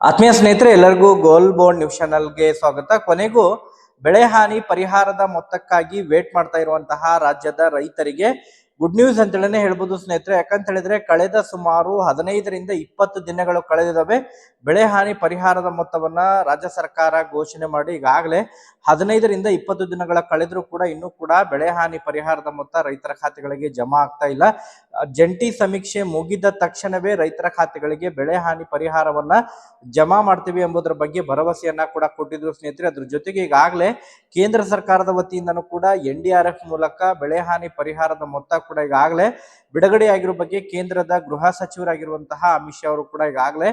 ಆತ್ಮೀಯ ಸ್ನೇಹಿತರೆ, ಎಲ್ಲರಿಗೂ ಗೋಲ್ ಬೋರ್ಡ್ ನ್ಯೂಸ್ ಚಾನಲ್ಗೆ ಸ್ವಾಗತ. ಕೊನೆಗೂ ಬೆಳೆ ಹಾನಿ ಪರಿಹಾರದ ಮೊತ್ತಕ್ಕಾಗಿ ವೇಟ್ ಮಾಡ್ತಾ ಇರುವಂತಹ ರಾಜ್ಯದ ರೈತರಿಗೆ ಗುಡ್ ನ್ಯೂಸ್ ಅಂತೇಳಿನೇ ಹೇಳ್ಬೋದು ಸ್ನೇಹಿತರೆ. ಯಾಕಂತ ಹೇಳಿದ್ರೆ, ಕಳೆದ ಸುಮಾರು ಹದಿನೈದರಿಂದ ಇಪ್ಪತ್ತು ದಿನಗಳು ಕಳೆದಿದ್ದಾವೆ. ಬೆಳೆ ಹಾನಿ ಪರಿಹಾರದ ಮೊತ್ತವನ್ನ ರಾಜ್ಯ ಸರ್ಕಾರ ಘೋಷಣೆ ಮಾಡಿ ಈಗಾಗಲೇ ಹದಿನೈದರಿಂದ ಇಪ್ಪತ್ತು ದಿನಗಳ ಕಳೆದರೂ ಕೂಡ ಇನ್ನೂ ಕೂಡ ಬೆಳೆ ಹಾನಿ ಪರಿಹಾರದ ಮೊತ್ತ ರೈತರ ಖಾತೆಗಳಿಗೆ ಜಮಾ ಆಗ್ತಾ ಇಲ್ಲ. ಜಂಟಿ ಸಮೀಕ್ಷೆ ಮುಗಿದ ತಕ್ಷಣವೇ ರೈತರ ಖಾತೆಗಳಿಗೆ ಬೆಳೆ ಹಾನಿ ಪರಿಹಾರವನ್ನ ಜಮಾ ಮಾಡ್ತೀವಿ ಎಂಬುದರ ಬಗ್ಗೆ ಭರವಸೆಯನ್ನ ಕೂಡ ಕೊಟ್ಟಿದ್ರು ಸ್ನೇಹಿತರೆ. ಅದ್ರ ಜೊತೆಗೆ ಈಗಾಗಲೇ ಕೇಂದ್ರ ಸರ್ಕಾರದ ವತಿಯಿಂದನೂ ಕೂಡ ಎನ್ ಡಿ ಎಫ್ ಮೂಲಕ ಬೆಳೆ ಹಾನಿ ಪರಿಹಾರದ ಮೊತ್ತ ಕೂಡ ಈಗಾಗಲೇ ಬಿಡುಗಡೆಯಾಗಿರೋ ಬಗ್ಗೆ ಕೇಂದ್ರದ ಗೃಹ ಸಚಿವರಾಗಿರುವಂತಹ ಅಮಿತ್ ಶಾ ಅವರು ಕೂಡ ಈಗಾಗಲೇ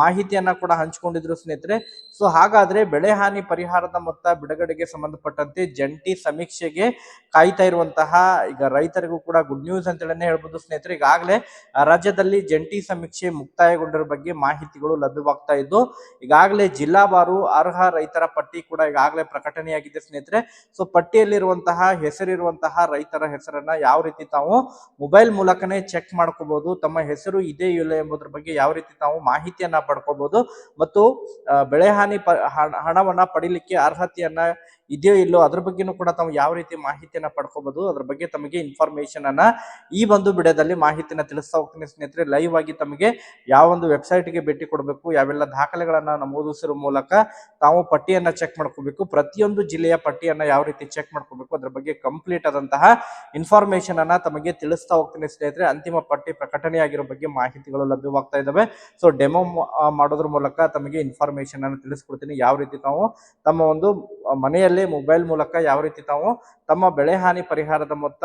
ಮಾಹಿತಿಯನ್ನ ಕೂಡ ಹಂಚಿಕೊಂಡಿದ್ರು ಸ್ನೇಹಿತರೆ. ಸೊ ಹಾಗಾದ್ರೆ ಬೆಳೆ ಹಾನಿ ಪರಿಹಾರದ ಮೊತ್ತ ಬಿಡುಗಡೆಗೆ ಸಂಬಂಧಪಟ್ಟಂತೆ ಜಂಟಿ ಸಮೀಕ್ಷೆಗೆ ಕಾಯ್ತಾ ಇರುವಂತಹ ಈಗ ರೈತರಿಗೂ ಕೂಡ ಗುಡ್ ನ್ಯೂಸ್ ಅಂತೇಳಿ ಹೇಳ್ಬೋದು ಸ್ನೇಹಿತರೆ. ಈಗಾಗಲೇ ರಾಜ್ಯದಲ್ಲಿ ಜಂಟಿ ಸಮೀಕ್ಷೆ ಮುಕ್ತಾಯಗೊಂಡಿರುವ ಬಗ್ಗೆ ಮಾಹಿತಿಗಳು ಲಭ್ಯವಾಗ್ತಾ ಇದ್ದು, ಈಗಾಗಲೇ ಜಿಲ್ಲಾವಾರು ಅರ್ಹ ರೈತರ ಪಟ್ಟಿ ಕೂಡ ಈಗಾಗಲೇ ಪ್ರಕಟಣೆಯಾಗಿದೆ ಸ್ನೇಹಿತರೆ. ಸೊ ಪಟ್ಟಿಯಲ್ಲಿರುವಂತಹ, ಹೆಸರಿರುವಂತಹ ರೈತರ ಹೆಸರನ್ನ ಯಾವ ರೀತಿ ತಾವು ಮೊಬೈಲ್ ಮೂಲಕನೇ ಚೆಕ್ ಮಾಡ್ಕೋಬಹುದು ತಮ್ಮ ಹೆಸರು ಇದೆ ಇಲ್ಲ ಎಂಬುದ್ರ ಬಗ್ಗೆ ಯಾವ ರೀತಿ ತಾವು ಮಾಹಿತಿಯನ್ನ ಪಡ್ಕೋಬಹುದು ಮತ್ತು ಬೆಳೆ ಹಾನಿ ಹಣವನ್ನ ಪಡಿಲಿಕ್ಕೆ ಅರ್ಹತೆಯನ್ನ ಇದೆಯೋ ಇಲ್ಲೋ ಅದ್ರ ಬಗ್ಗೆನೂ ಕೂಡ ತಾವು ಯಾವ ರೀತಿ ಮಾಹಿತಿಯನ್ನ ಪಡ್ಕೋಬಹುದು ಅದ್ರ ಬಗ್ಗೆ ತಮಗೆ ಇನ್ಫಾರ್ಮೇಶನ್ ಅನ್ನ ಈ ಒಂದು ವಿಡಿಯೋದಲ್ಲಿ ಮಾಹಿತಿನ ತಿಳಿಸ್ತಾ ಹೋಗ್ತೀನಿ ಸ್ನೇಹಿತರೆ. ಲೈವ್ ಆಗಿ ತಮಗೆ ಯಾವ ಒಂದು ವೆಬ್ಸೈಟ್ಗೆ ಭೇಟಿ ಕೊಡಬೇಕು ಯಾವೆಲ್ಲ ದಾಖಲೆಗಳನ್ನ ನಮೂದಿಸಿರೋ ಮೂಲಕ ತಾವು ಪಟ್ಟಿಯನ್ನ ಚೆಕ್ ಮಾಡ್ಕೋಬೇಕು ಪ್ರತಿಯೊಂದು ಜಿಲ್ಲೆಯ ಪಟ್ಟಿಯನ್ನ ಯಾವ ರೀತಿ ಚೆಕ್ ಮಾಡ್ಕೋಬೇಕು ಅದ್ರ ಬಗ್ಗೆ ಕಂಪ್ಲೀಟ್ ಆದಂತಹ ಇನ್ಫಾರ್ಮೇಶನ್ ಅನ್ನ ತಮಗೆ ತಿಳಿಸ್ತಾ ಹೋಗ್ತೀನಿ ಸ್ನೇಹಿತರೆ. ಅಂತಿಮ ಪಟ್ಟಿ ಪ್ರಕಟಣೆಯಾಗಿರೋ ಬಗ್ಗೆ ಮಾಹಿತಿಗಳು ಲಭ್ಯವಾಗ್ತಾ ಇದಾವೆ. ಸೊ ಡೆಮೋ ಮಾಡೋದ್ರ ಮೂಲಕ ತಮಗೆ ಇನ್ಫಾರ್ಮೇಶನ್ ಅನ್ನು ತಿಳಿಸ್ಕೊಡ್ತೀನಿ. ಯಾವ ರೀತಿ ತಾವು ತಮ್ಮ ಒಂದು ಆ, ಮನೆಯಲ್ಲೇ ಮೊಬೈಲ್ ಮೂಲಕ ಯಾವ ರೀತಿ ತಾವು ತಮ್ಮ ಬೆಳೆ ಹಾನಿ ಪರಿಹಾರದ ಮೊತ್ತ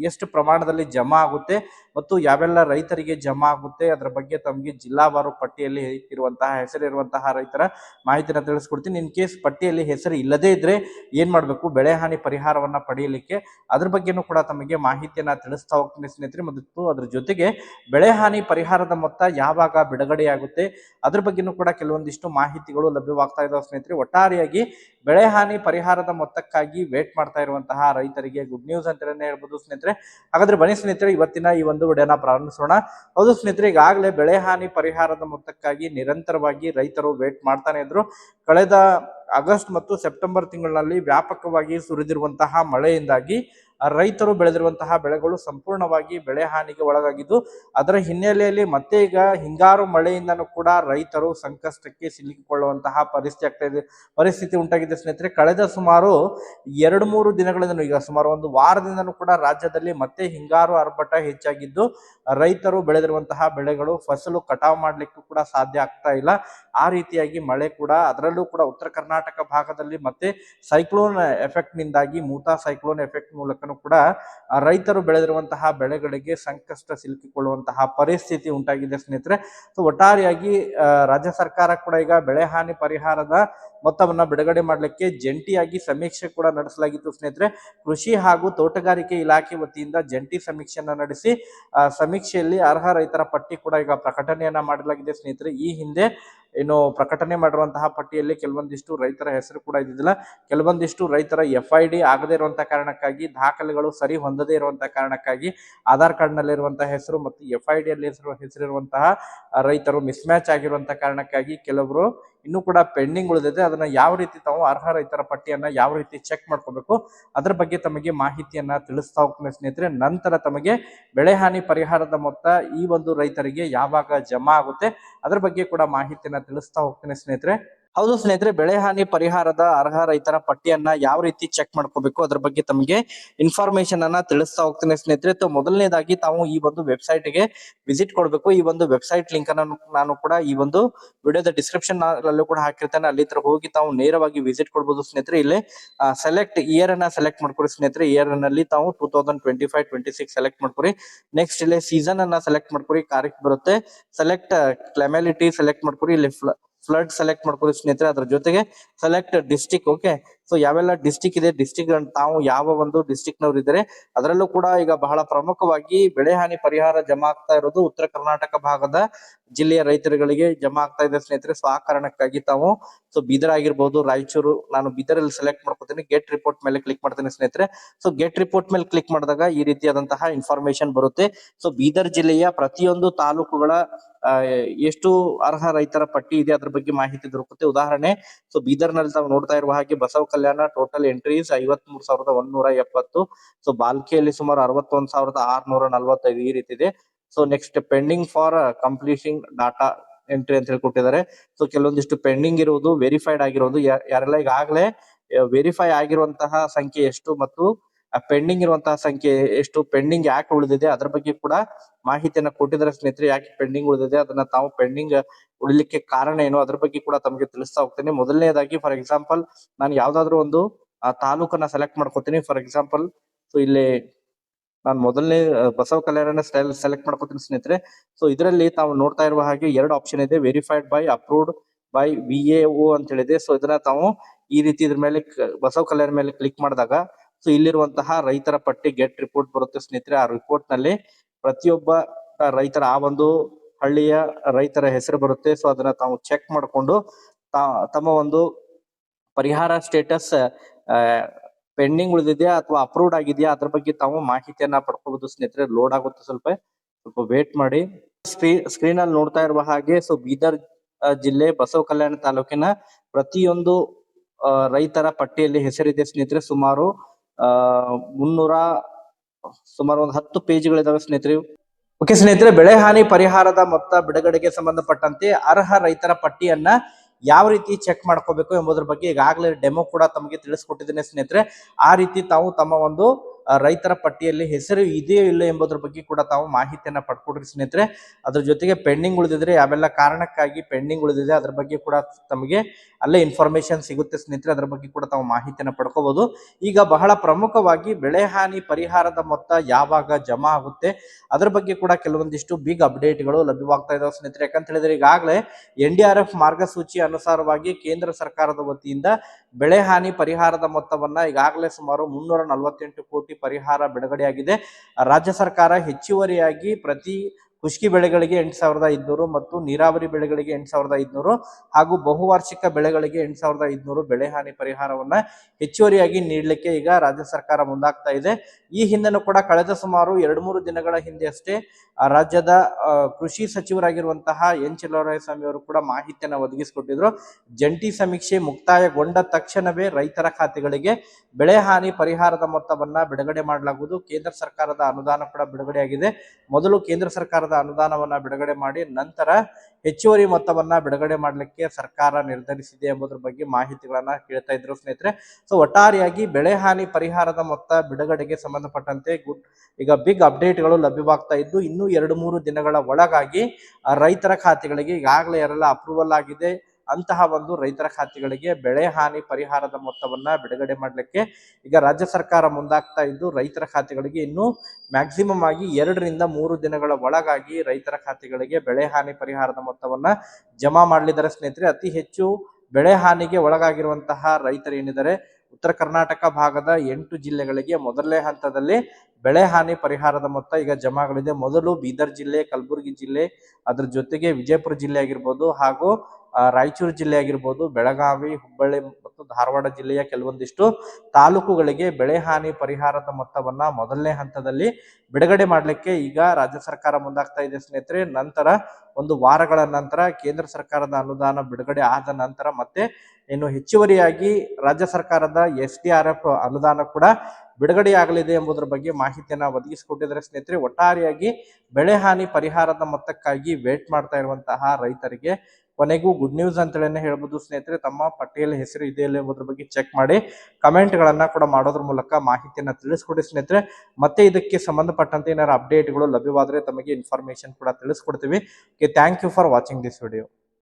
ಎಷ್ಟು ಪ್ರಮಾಣದಲ್ಲಿ ಜಮಾ ಆಗುತ್ತೆ ಮತ್ತು ಯಾವೆಲ್ಲ ರೈತರಿಗೆ ಜಮಾ ಆಗುತ್ತೆ, ಅದರ ಬಗ್ಗೆ ತಮಗೆ ಜಿಲ್ಲಾವಾರು ಪಟ್ಟಿಯಲ್ಲಿ ಇರುವಂತಹ ಹೆಸರಿರುವಂತಹ ರೈತರ ಮಾಹಿತಿನ ತಿಳಿಸ್ಕೊಡ್ತೀನಿ. ಇನ್ ಕೇಸ್ ಪಟ್ಟಿಯಲ್ಲಿ ಹೆಸರು ಇಲ್ಲದೇ ಇದ್ರೆ ಏನ್ ಮಾಡಬೇಕು? ಬೆಳೆ ಹಾನಿ ಪರಿಹಾರವನ್ನ ಪಡೆಯಲಿಕ್ಕೆ ಅದ್ರ ಬಗ್ಗೆನೂ ಕೂಡ ತಮಗೆ ಮಾಹಿತಿಯನ್ನ ತಿಳಿಸ್ತಾ ಹೋಗ್ತೀನಿ ಸ್ನೇಹಿತರೆ. ಮತ್ತು ಅದ್ರ ಜೊತೆಗೆ ಬೆಳೆ ಹಾನಿ ಪರಿಹಾರದ ಮೊತ್ತ ಯಾವಾಗ ಬಿಡುಗಡೆಯಾಗುತ್ತೆ, ಅದ್ರ ಬಗ್ಗೆನೂ ಕೂಡ ಕೆಲವೊಂದಿಷ್ಟು ಮಾಹಿತಿಗಳು ಲಭ್ಯವಾಗ್ತಾ ಇದಾವೆ ಸ್ನೇಹಿತರೆ. ಒಟ್ಟಾರೆಯಾಗಿ ಬೆಳೆ ಹಾನಿ ಪರಿಹಾರದ ಮೊತ್ತಕ್ಕಾಗಿ ವೇಟ್ ಮಾಡ್ತಾ ಇರುವಂತಹ ರೈತರಿಗೆ ಗುಡ್ ನ್ಯೂಸ್ ಅಂತಾನೆ ಹೇಳ್ಬೋದು ಸ್ನೇಹಿತರೆ. ಹಾಗಾದ್ರೆ ಬನ್ನಿ ಸ್ನೇಹಿತರೆ, ಇವತ್ತಿನ ಈ ಒಂದು ವಿಡಿಯೋನ ಪ್ರಾರಂಭಿಸೋಣ. ಹೌದು ಸ್ನೇಹಿತರೆ, ಈಗಾಗಲೇ ಬೆಳೆ ಹಾನಿ ಪರಿಹಾರದ ಮೊತ್ತಕ್ಕಾಗಿ ನಿರಂತರವಾಗಿ ರೈತರು ವೇಟ್ ಮಾಡ್ತಾನೆ ಇದ್ರು. ಕಳೆದ ಆಗಸ್ಟ್ ಮತ್ತು ಸೆಪ್ಟೆಂಬರ್ ತಿಂಗಳಿನಲ್ಲಿ ವ್ಯಾಪಕವಾಗಿ ಸುರಿದಿರುವಂತಹ ಮಳೆಯಿಂದಾಗಿ ರೈತರು ಬೆಳೆದಿರುವಂತಹ ಬೆಳೆಗಳು ಸಂಪೂರ್ಣವಾಗಿ ಬೆಳೆ ಹಾನಿಗೆ ಒಳಗಾಗಿದ್ದು, ಅದರ ಹಿನ್ನೆಲೆಯಲ್ಲಿ ಮತ್ತೆ ಈಗ ಹಿಂಗಾರು ಮಳೆಯಿಂದನೂ ಕೂಡ ರೈತರು ಸಂಕಷ್ಟಕ್ಕೆ ಸಿಲುಕಿಕೊಳ್ಳುವಂತಹ ಪರಿಸ್ಥಿತಿ ಆಗ್ತಾ ಇದೆ, ಪರಿಸ್ಥಿತಿ ಉಂಟಾಗಿದೆ ಸ್ನೇಹಿತರೆ. ಕಳೆದ ಸುಮಾರು ಎರಡು ಮೂರು ದಿನಗಳಿಂದ ಈಗ ಸುಮಾರು ಒಂದು ವಾರದಿಂದನೂ ಕೂಡ ರಾಜ್ಯದಲ್ಲಿ ಮತ್ತೆ ಹಿಂಗಾರು ಆರ್ಭಟ ಹೆಚ್ಚಾಗಿದ್ದು, ರೈತರು ಬೆಳೆದಿರುವಂತಹ ಬೆಳೆಗಳು ಫಸಲು ಕಟಾವು ಮಾಡಲಿಕ್ಕೂ ಕೂಡ ಸಾಧ್ಯ ಆಗ್ತಾ ಇಲ್ಲ. ಆ ರೀತಿಯಾಗಿ ಮಳೆ ಕೂಡ ಅದರಲ್ಲೂ ಕೂಡ ಉತ್ತರ ಕರ್ನಾಟಕ ಭಾಗದಲ್ಲಿ ಮತ್ತೆ ಸೈಕ್ಲೋನ್ ಎಫೆಕ್ಟ್ ನಿಂದಾಗಿ, ಮೂತಾ ಸೈಕ್ಲೋನ್ ಎಫೆಕ್ಟ್ ಮೂಲಕನೂ ಕೂಡ ರೈತರು ಬೆಳೆದಿರುವಂತಹ ಬೆಳೆಗಳಿಗೆ ಸಂಕಷ್ಟ ಸಿಲುಕಿಕೊಳ್ಳುವಂತಹ ಪರಿಸ್ಥಿತಿ ಉಂಟಾಗಿದೆ ಸ್ನೇಹಿತರೆ. ಸೊ ಒಟ್ಟಾರೆಯಾಗಿ ರಾಜ್ಯ ಸರ್ಕಾರ ಕೂಡ ಈಗ ಬೆಳೆ ಹಾನಿ ಪರಿಹಾರದ ಮೊತ್ತವನ್ನು ಬಿಡುಗಡೆ ಮಾಡಲಿಕ್ಕೆ ಜಂಟಿಯಾಗಿ ಸಮೀಕ್ಷೆ ಕೂಡ ನಡೆಸಲಾಗಿತ್ತು ಸ್ನೇಹಿತರೆ. ಕೃಷಿ ಹಾಗೂ ತೋಟಗಾರಿಕೆ ಇಲಾಖೆ ವತಿಯಿಂದ ಜಂಟಿ ಸಮೀಕ್ಷೆಯನ್ನ ನಡೆಸಿ ಸಮೀಕ್ಷೆಯಲ್ಲಿ ಅರ್ಹ ರೈತರ ಪಟ್ಟಿ ಕೂಡ ಈಗ ಪ್ರಕಟಣೆಯನ್ನ ಮಾಡಲಾಗಿದೆ ಸ್ನೇಹಿತರೆ. ಈ ಹಿಂದೆ ಏನು ಪ್ರಕಟಣೆ ಮಾಡಿರುವಂತಹ ಪಟ್ಟಿಯಲ್ಲಿ ಕೆಲವೊಂದಿಷ್ಟು ರೈತರ ಹೆಸರು ಕೂಡ ಇದ್ದಿದ್ದಿಲ್ಲ. ಕೆಲವೊಂದಿಷ್ಟು ರೈತರ ಎಫ್ ಐ ಡಿ ಆಗದೇ ಇರುವಂತಹ ಕಾರಣಕ್ಕಾಗಿ, ದಾಖಲೆಗಳು ಸರಿ ಹೊಂದದೇ ಇರುವಂತಹ ಕಾರಣಕ್ಕಾಗಿ, ಆಧಾರ್ ಕಾರ್ಡ್ ನಲ್ಲಿರುವಂತಹ ಹೆಸರು ಮತ್ತು ಎಫ್ ಐ ಡಿ ಅಲ್ಲಿ ಹೆಸರು ಹೆಸರಿರುವಂತಹ ರೈತರು ಮಿಸ್ ಮ್ಯಾಚ್ ಆಗಿರುವಂತಹ ಕಾರಣಕ್ಕಾಗಿ ಕೆಲವರು ಇನ್ನೂ ಕೂಡ ಪೆಂಡಿಂಗ್ ಉಳಿದಿದೆ. ಅದನ್ನ ಯಾವ ರೀತಿ ತಾವು ಅರ್ಹ ರೈತರ ಪಟ್ಟಿಯನ್ನ ಯಾವ ರೀತಿ ಚೆಕ್ ಮಾಡ್ಕೋಬೇಕು, ಅದರ ಬಗ್ಗೆ ತಮಗೆ ಮಾಹಿತಿಯನ್ನ ತಿಳಿಸ್ತಾ ಹೋಗ್ತೇನೆ ಸ್ನೇಹಿತರೆ. ನಂತರ ತಮಗೆ ಬೆಳೆ ಹಾನಿ ಪರಿಹಾರದ ಮೊತ್ತ ಈ ಒಂದು ರೈತರಿಗೆ ಯಾವಾಗ ಜಮಾ ಆಗುತ್ತೆ, ಅದರ ಬಗ್ಗೆ ಕೂಡ ಮಾಹಿತಿಯನ್ನ ತಿಳಿಸ್ತಾ ಹೋಗ್ತೇನೆ ಸ್ನೇಹಿತರೆ. ಹೌದು ಸ್ನೇಹಿತರೆ, ಬೆಳೆ ಹಾನಿ ಪರಿಹಾರದ ಅರ್ಹ ರೈತರ ಪಟ್ಟಿಯನ್ನ ಯಾವ ರೀತಿ ಚೆಕ್ ಮಾಡ್ಕೋಬೇಕು ಅದ್ರ ಬಗ್ಗೆ ತಮಗೆ ಇನ್ಫಾರ್ಮೇಶನ್ ಅನ್ನ ತಿಳಿಸ್ತಾ ಹೋಗ್ತೇನೆ ಸ್ನೇಹಿತರೆ. ಮೊದಲನೇದಾಗಿ ತಾವು ಈ ಒಂದು ವೆಬ್ಸೈಟ್ಗೆ ವಿಸಿಟ್ ಕೊಡಬೇಕು. ಈ ಒಂದು ವೆಬ್ಸೈಟ್ ಲಿಂಕ್ ಅನ್ನು ನಾನು ಕೂಡ ಈ ಒಂದು ವಿಡಿಯೋದ ಡಿಸ್ಕ್ರಿಪ್ಷನ್ ಅಲ್ಲೂ ಕೂಡ ಹಾಕಿರ್ತೇನೆ. ಅಲ್ಲಿ ಹೋಗಿ ತಾವು ನೇರವಾಗಿ ವಿಸಿಟ್ ಕೊಡಬಹುದು ಸ್ನೇಹಿತರೆ. ಇಲ್ಲಿ ಸೆಲೆಕ್ಟ್ ಇಯರ್ ಅನ್ನ ಸೆಲೆಕ್ಟ್ ಮಾಡ್ಕೊರಿ ಸ್ನೇಹಿತರೆ. ಇಯರ್ನಲ್ಲಿ ತಾವು two thousand twenty five twenty six select ಮಾಡ್ಕೊರಿ ನೆಕ್ಸ್ಟ್ ಇಲ್ಲಿ ಸೀಸನ್ ಅನ್ನ ಸೆಲೆಕ್ಟ್ ಮಾಡ್ಕೊರಿ ಕಾರ್ಯಕ್ಕೆ ಬರುತ್ತೆ. ಸೆಲೆಕ್ಟ್ ಕ್ಲೆಮ್ಯಾಲಿಟಿ ಸೆಲೆಕ್ಟ್ ಮಾಡ್ಕೊರಿ ಇಲ್ಲಿ ಫ್ಲಡ್ ಸೆಲೆಕ್ಟ್ ಮಾಡ್ಕೊರಿ ಸ್ನೇಹಿತರೆ ಅದ್ರ ಜೊತೆಗೆ ಸೆಲೆಕ್ಟ್ ಡಿಸ್ಟಿಕ್ ಓಕೆ ಸೊ ಯಾವೆಲ್ಲ ಡಿಸ್ಟಿಕ್ ಇದೆ ಡಿಸ್ಟಿಕ್ ತಾವು ಯಾವ ಒಂದು ಡಿಸ್ಟಿಕ್ ನವರು ಇದ್ದಾರೆ, ಅದರಲ್ಲೂ ಕೂಡ ಈಗ ಬಹಳ ಪ್ರಮುಖವಾಗಿ ಬೆಳೆ ಹಾನಿ ಪರಿಹಾರ ಜಮಾ ಆಗ್ತಾ ಇರೋದು ಉತ್ತರ ಕರ್ನಾಟಕ ಭಾಗದ ಜಿಲ್ಲೆಯ ರೈತರುಗಳಿಗೆ ಜಮಾ ಆಗ್ತಾ ಇದೆ ಸ್ನೇಹಿತರೆ. ಸೊ ಆ ಕಾರಣಕ್ಕಾಗಿ ತಾವು ಸೊ ಬೀದರ್ ಆಗಿರ್ಬೋದು, ರಾಯಚೂರು, ನಾನು ಬೀದರ್ ಅಲ್ಲಿ ಸೆಲೆಕ್ಟ್ ಮಾಡ್ಕೊತೀನಿ. ಗೆಟ್ ರಿಪೋರ್ಟ್ ಮೇಲೆ ಕ್ಲಿಕ್ ಮಾಡ್ತೀನಿ ಸ್ನೇಹಿತರೆ. ಸೊ ಗೆಟ್ ರಿಪೋರ್ಟ್ ಮೇಲೆ ಕ್ಲಿಕ್ ಮಾಡಿದಾಗ ಈ ರೀತಿಯಾದಂತಹ ಇನ್ಫಾರ್ಮೇಶನ್ ಬರುತ್ತೆ. ಸೊ ಬೀದರ್ ಜಿಲ್ಲೆಯ ಪ್ರತಿಯೊಂದು ತಾಲೂಕುಗಳ ಎಷ್ಟು ಅರ್ಹ ರೈತರ ಪಟ್ಟಿ ಇದೆ ಅದ್ರ ಬಗ್ಗೆ ಮಾಹಿತಿ ದೊರಕುತ್ತೆ. ಉದಾಹರಣೆ ಸೊ ಬೀದರ್ನಲ್ಲಿ ತಾವು ನೋಡ್ತಾ ಇರುವ ಹಾಗೆ ಬಸವ ಕಲ್ಯಾಣ ಟೋಟಲ್ ಎಂಟ್ರೀಸ್ ಐವತ್ ಮೂರ್ ಸಾವಿರದ ಒಂದೂರ ಎಪ್ಪತ್ತು. ಸೊ ಬಾಲ್ಕಿಯಲ್ಲಿ ಸುಮಾರು ಅರವತ್ತೊಂದ್ ಸಾವಿರದ ಆರ್ನೂರ ನಲವತ್ತೈದು ಈ ರೀತಿ ಇದೆ. So next pending for completing data entry ಅಂತ ಹೇಳಿ ಕೊಟ್ಟಿದ್ದಾರೆ ಸೊ ಕೆಲವೊಂದಿಷ್ಟು ಪೆಂಡಿಂಗ್ ಇರುವುದು ವೆರಿಫೈಡ್ ಆಗಿರೋದು ಯಾರೆಲ್ಲ ಈಗಾಗಲೇ ವೆರಿಫೈ ಆಗಿರುವಂತಹ ಸಂಖ್ಯೆ ಎಷ್ಟು ಮತ್ತು ಪೆಂಡಿಂಗ್ ಇರುವಂತಹ ಸಂಖ್ಯೆ ಎಷ್ಟು ಪೆಂಡಿಂಗ್ ಯಾಕೆ ಉಳಿದಿದೆ ಅದ್ರ ಬಗ್ಗೆ ಕೂಡ ಮಾಹಿತಿಯನ್ನ ಕೊಟ್ಟಿದ್ದಾರೆ ಸ್ನೇಹಿತರೆ ಯಾಕೆ ಪೆಂಡಿಂಗ್ ಉಳಿದಿದೆ ಅದನ್ನ ತಾವು ಪೆಂಡಿಂಗ್ ಉಳಿಲಿಕ್ಕೆ ಕಾರಣ ಏನು ಅದ್ರ ಬಗ್ಗೆ ಕೂಡ ತಮಗೆ ತಿಳಿಸ್ತಾ ಹೋಗ್ತೇನೆ. ಮೊದಲನೇದಾಗಿ ಫಾರ್ ಎಕ್ಸಾಂಪಲ್ ನಾನು ಯಾವ್ದಾದ್ರು ಒಂದು ಆ, ತಾಲೂಕನ್ನ ಸೆಲೆಕ್ಟ್ ಮಾಡ್ಕೋತೀನಿ. ಫಾರ್ ಎಕ್ಸಾಂಪಲ್ ಸೊ ಇಲ್ಲಿ ನಾನು ಮೊದಲನೇ ಆ, ಬಸವ ಕಲ್ಯಾಣ ಸೆಲೆಕ್ಟ್ ಮಾಡ್ಕೋತೀನಿ ಸ್ನೇಹಿತರೆ. ಸೊ ಇದರಲ್ಲಿ ತಾವು ನೋಡ್ತಾ ಇರುವ ಹಾಗೆ ಎರಡು ಆಪ್ಷನ್ ಇದೆ verified by approved by V A ಅಂತ ಹೇಳಿದೆ. ಸೊ ಇದನ್ನ ತಾವು ಈ ರೀತಿ ಇದ್ರ ಮೇಲೆ ಬಸವ ಕಲ್ಯಾಣ ಮೇಲೆ ಕ್ಲಿಕ್ ಮಾಡಿದಾಗ ಸೊ ಇಲ್ಲಿರುವಂತಹ ರೈತರ ಪಟ್ಟಿ ಗೆಟ್ ರಿಪೋರ್ಟ್ ಬರುತ್ತೆ ಸ್ನೇಹಿತರೆ. ಆ ರಿಪೋರ್ಟ್ನಲ್ಲಿ ಪ್ರತಿಯೊಬ್ಬ ರೈತರ, ಆ ಒಂದು ಹಳ್ಳಿಯ ರೈತರ ಹೆಸರು ಬರುತ್ತೆ. ಸೊ ಅದನ್ನ ತಾವು ಚೆಕ್ ಮಾಡಿಕೊಂಡು ತಮ್ಮ ಒಂದು ಪರಿಹಾರ ಸ್ಟೇಟಸ್ ಪೆಂಡಿಂಗ್ ಉಳಿದಿದೆಯಾ ಅಥವಾ ಅಪ್ರೂವ್ಡ್ ಆಗಿದೆಯಾ ಅದ್ರ ಬಗ್ಗೆ ತಾವು ಮಾಹಿತಿಯನ್ನ ಪಡ್ಕೋಬಹುದು ಸ್ನೇಹಿತರೆ. ಲೋಡ್ ಆಗುತ್ತೆ ಸ್ವಲ್ಪ ಸ್ವಲ್ಪ ವೇಟ್ ಮಾಡಿ. ಸ್ಕ್ರೀನ್ ಸ್ಕ್ರೀನ್ ಅಲ್ಲಿ ನೋಡ್ತಾ ಇರುವ ಹಾಗೆ ಸೊ ಬೀದರ್ ಜಿಲ್ಲೆ ಬಸವ ಕಲ್ಯಾಣ ತಾಲೂಕಿನ ಪ್ರತಿಯೊಂದು ರೈತರ ಪಟ್ಟಿಯಲ್ಲಿ ಹೆಸರಿದೆ ಸ್ನೇಹಿತರೆ. ಸುಮಾರು ಆ, ಮುನ್ನೂರ ಸುಮಾರು ಒಂದು ಹತ್ತು ಪೇಜ್ಗಳಿದಾವೆ ಸ್ನೇಹಿತರೆ. ಓಕೆ ಸ್ನೇಹಿತರೆ, ಬೆಳೆ ಹಾನಿ ಪರಿಹಾರದ ಮೊತ್ತ ಬಿಡುಗಡೆಗೆ ಸಂಬಂಧಪಟ್ಟಂತೆ ಅರ್ಹ ರೈತರ ಪಟ್ಟಿಯನ್ನ ಯಾವ ರೀತಿ ಚೆಕ್ ಮಾಡ್ಕೋಬೇಕು ಎಂಬುದರ ಬಗ್ಗೆ ಈಗಾಗಲೇ ಡೆಮೋ ಕೂಡ ತಮಗೆ ತಿಳಿಸ್ಕೊಟ್ಟಿದ್ದೇನೆ ಸ್ನೇಹಿತರೆ. ಆ ರೀತಿ ತಾವು ತಮ್ಮ ಒಂದು ರೈತರ ಪಟ್ಟಿಯಲ್ಲಿ ಹೆಸರು ಇದೆಯೋ ಇಲ್ಲ ಎಂಬುದರ ಬಗ್ಗೆ ಕೂಡ ತಾವು ಮಾಹಿತಿಯನ್ನ ಪಡ್ಕೊಡ್ರಿ ಸ್ನೇಹಿತರೆ. ಅದ್ರ ಜೊತೆಗೆ ಪೆಂಡಿಂಗ್ ಉಳಿದಿದ್ರೆ ಯಾವೆಲ್ಲ ಕಾರಣಕ್ಕಾಗಿ ಪೆಂಡಿಂಗ್ ಉಳಿದಿದೆ ಅದ್ರ ಬಗ್ಗೆ ಕೂಡ ತಮಗೆ ಅಲ್ಲೇ ಇನ್ಫಾರ್ಮೇಶನ್ ಸಿಗುತ್ತೆ ಸ್ನೇಹಿತರೆ. ಅದ್ರ ಬಗ್ಗೆ ಕೂಡ ತಾವು ಮಾಹಿತಿಯನ್ನ ಪಡ್ಕೋಬಹುದು ಈಗ ಬಹಳ ಪ್ರಮುಖವಾಗಿ ಬೆಳೆ ಹಾನಿ ಪರಿಹಾರದ ಮೊತ್ತ ಯಾವಾಗ ಜಮಾ ಆಗುತ್ತೆ ಅದ್ರ ಬಗ್ಗೆ ಕೂಡ ಕೆಲವೊಂದಿಷ್ಟು ಬಿಗ್ ಅಪ್ಡೇಟ್ಗಳು ಲಭ್ಯವಾಗ್ತಾ ಇದಾವೆ ಸ್ನೇಹಿತರೆ. ಯಾಕಂತ ಹೇಳಿದ್ರೆ ಈಗಾಗಲೇ ಎನ್ ಡಿ ಆರ್ ಎಫ್ ಮಾರ್ಗಸೂಚಿ ಅನುಸಾರವಾಗಿ ಕೇಂದ್ರ ಸರ್ಕಾರದ ವತಿಯಿಂದ ಬೆಳೆ ಹಾನಿ ಪರಿಹಾರದ ಮೊತ್ತವನ್ನ ಈಗಾಗಲೇ ಸುಮಾರು ಮುನ್ನೂರ ನಲವತ್ತೆಂಟು ಕೋಟಿ ಪರಿಹಾರ ಬಿಡುಗಡೆಯಾಗಿದೆ. ರಾಜ್ಯ ಸರ್ಕಾರ ಹೆಚ್ಚುವರಿಯಾಗಿ ಪ್ರತಿ ಖುಷ್ಕಿ ಬೆಳೆಗಳಿಗೆ ಎಂಟು ಸಾವಿರದ ಐದ್ನೂರು ಮತ್ತು ನೀರಾವರಿ ಬೆಳೆಗಳಿಗೆ ಎಂಟು ಸಾವಿರದ ಐದ್ನೂರು ಹಾಗೂ ಬಹುವಾರ್ಷಿಕ ಬೆಳೆಗಳಿಗೆ ಎಂಟು ಸಾವಿರದ ಐದ್ನೂರು ಬೆಳೆ ಹಾನಿ ಪರಿಹಾರವನ್ನ ಹೆಚ್ಚುವರಿಯಾಗಿ ನೀಡಲಿಕ್ಕೆ ಈಗ ರಾಜ್ಯ ಸರ್ಕಾರ ಮುಂದಾಗ್ತಾ ಇದೆ. ಈ ಹಿಂದೆನೂ ಕೂಡ ಕಳೆದ ಸುಮಾರು ಎರಡು ಮೂರು ದಿನಗಳ ಹಿಂದೆ ಅಷ್ಟೇ ರಾಜ್ಯದ ಕೃಷಿ ಸಚಿವರಾಗಿರುವಂತಹ ಎನ್ ಸ್ವಾಮಿ ಅವರು ಕೂಡ ಮಾಹಿತಿಯನ್ನು ಒದಗಿಸಿಕೊಟ್ಟಿದ್ರು. ಜಂಟಿ ಸಮೀಕ್ಷೆ ಮುಕ್ತಾಯಗೊಂಡ ತಕ್ಷಣವೇ ರೈತರ ಖಾತೆಗಳಿಗೆ ಬೆಳೆ ಹಾನಿ ಪರಿಹಾರದ ಮೊತ್ತವನ್ನ ಬಿಡುಗಡೆ ಮಾಡಲಾಗುವುದು. ಕೇಂದ್ರ ಸರ್ಕಾರದ ಅನುದಾನ ಕೂಡ ಬಿಡುಗಡೆಯಾಗಿದೆ. ಮೊದಲು ಕೇಂದ್ರ ಸರ್ಕಾರದ ಅನುದಾನವನ್ನ ಬಿಡುಗಡೆ ಮಾಡಿ ನಂತರ ಹೆಚ್ಚುವರಿ ಮೊತ್ತವನ್ನ ಬಿಡುಗಡೆ ಮಾಡಲಿಕ್ಕೆ ಸರ್ಕಾರ ನಿರ್ಧರಿಸಿದೆ ಎಂಬುದರ ಬಗ್ಗೆ ಮಾಹಿತಿಗಳನ್ನ ಕೇಳ್ತಾ ಇದ್ರು ಸ್ನೇಹಿತರೆ. ಸೊ ಒಟ್ಟಾರೆಯಾಗಿ ಬೆಳೆ ಹಾನಿ ಪರಿಹಾರದ ಮೊತ್ತ ಬಿಡುಗಡೆಗೆ ಸಂಬಂಧಪಟ್ಟಂತೆ ಗುಡ್, ಈಗ ಬಿಗ್ ಅಪ್ಡೇಟ್ಗಳು ಲಭ್ಯವಾಗ್ತಾ ಇದ್ದು, ಇನ್ನೂ ಎರಡು ಮೂರು ದಿನಗಳ ಒಳಗಾಗಿ ರೈತರ ಖಾತೆಗಳಿಗೆ ಈಗಾಗಲೇ ಯಾರೆಲ್ಲ ಅಪ್ರೂವಲ್ ಆಗಿದೆ ಅಂತಹ ಒಂದು ರೈತರ ಖಾತೆಗಳಿಗೆ ಬೆಳೆ ಹಾನಿ ಪರಿಹಾರದ ಮೊತ್ತವನ್ನ ಬಿಡುಗಡೆ ಮಾಡಲಿಕ್ಕೆ ಈಗ ರಾಜ್ಯ ಸರ್ಕಾರ ಮುಂದಾಗ್ತಾ ಇದ್ದು ರೈತರ ಖಾತೆಗಳಿಗೆ ಇನ್ನು ಮ್ಯಾಕ್ಸಿಮಮ್ ಆಗಿ ಎರಡರಿಂದ ಮೂರು ದಿನಗಳ ಒಳಗಾಗಿ ರೈತರ ಖಾತೆಗಳಿಗೆ ಬೆಳೆ ಹಾನಿ ಪರಿಹಾರದ ಮೊತ್ತವನ್ನ ಜಮಾ ಮಾಡಲಿದ್ದಾರೆ ಸ್ನೇಹಿತರೆ. ಅತಿ ಹೆಚ್ಚು ಬೆಳೆ ಹಾನಿಗೆ ಒಳಗಾಗಿರುವಂತಹ ರೈತರು ಏನಿದ್ದಾರೆ? ಉತ್ತರ ಕರ್ನಾಟಕ ಭಾಗದ ಎಂಟು ಜಿಲ್ಲೆಗಳಿಗೆ ಮೊದಲನೇ ಹಂತದಲ್ಲಿ ಬೆಳೆ ಹಾನಿ ಪರಿಹಾರದ ಮೊತ್ತ ಈಗ ಜಮಾಗಳಿದೆ ಮೊದಲು ಬೀದರ್ ಜಿಲ್ಲೆ, ಕಲಬುರಗಿ ಜಿಲ್ಲೆ, ಅದ್ರ ಜೊತೆಗೆ ವಿಜಯಪುರ ಜಿಲ್ಲೆ ಆಗಿರ್ಬೋದು ಹಾಗೂ ರಾಯಚೂರು ಜಿಲ್ಲೆ ಆಗಿರ್ಬೋದು, ಬೆಳಗಾವಿ, ಹುಬ್ಬಳ್ಳಿ ಮತ್ತು ಧಾರವಾಡ ಜಿಲ್ಲೆಯ ಕೆಲವೊಂದಿಷ್ಟು ತಾಲೂಕುಗಳಿಗೆ ಬೆಳೆ ಹಾನಿ ಪರಿಹಾರದ ಮೊತ್ತವನ್ನ ಮೊದಲನೇ ಹಂತದಲ್ಲಿ ಬಿಡುಗಡೆ ಮಾಡಲಿಕ್ಕೆ ಈಗ ರಾಜ್ಯ ಸರ್ಕಾರ ಮುಂದಾಗ್ತಾ ಇದೆ ಸ್ನೇಹಿತರೆ. ನಂತರ ಒಂದು ವಾರಗಳ ನಂತರ ಕೇಂದ್ರ ಸರ್ಕಾರದ ಅನುದಾನ ಬಿಡುಗಡೆ ಆದ ನಂತರ ಮತ್ತೆ ಇನ್ನು ಹೆಚ್ಚುವರಿಯಾಗಿ ರಾಜ್ಯ ಸರ್ಕಾರದ ಎಸ್ ಡಿ ಆರ್ ಎಫ್ ಅನುದಾನ ಕೂಡ ಬಿಡುಗಡೆಯಾಗಲಿದೆ ಎಂಬುದರ ಬಗ್ಗೆ ಮಾಹಿತಿಯನ್ನು ಒದಗಿಸಿಕೊಟ್ಟಿದ್ದಾರೆ ಸ್ನೇಹಿತರೆ. ಒಟ್ಟಾರೆಯಾಗಿ ಬೆಳೆ ಹಾನಿ ಪರಿಹಾರದ ಮೊತ್ತಕ್ಕಾಗಿ ವೇಟ್ ಮಾಡ್ತಾ ಇರುವಂತಹ ರೈತರಿಗೆ ಕೊನೆಗೂ ಗುಡ್ ನ್ಯೂಸ್ ಅಂತೇಳಿ ಹೇಳ್ಬೋದು ಸ್ನೇಹಿತರೆ. ತಮ್ಮ ಪಟ್ಟಿಯಲ್ಲಿ ಹೆಸರು ಇದೆಯಲ್ಲ ಎಂಬುದ್ರ ಬಗ್ಗೆ ಚೆಕ್ ಮಾಡಿ ಕಮೆಂಟ್ಗಳನ್ನು ಕೂಡ ಮಾಡೋದ್ರ ಮೂಲಕ ಮಾಹಿತಿಯನ್ನು ತಿಳಿಸ್ಕೊಡಿ ಸ್ನೇಹಿತರೆ. ಮತ್ತೆ ಇದಕ್ಕೆ ಸಂಬಂಧಪಟ್ಟಂತೆ ಏನಾದ್ರು ಅಪ್ಡೇಟ್ಗಳು ಲಭ್ಯವಾದರೆ ತಮಗೆ ಇನ್ಫಾರ್ಮೇಶನ್ ಕೂಡ ತಿಳಿಸ್ಕೊಡ್ತೀವಿ. Okay thank you for watching this video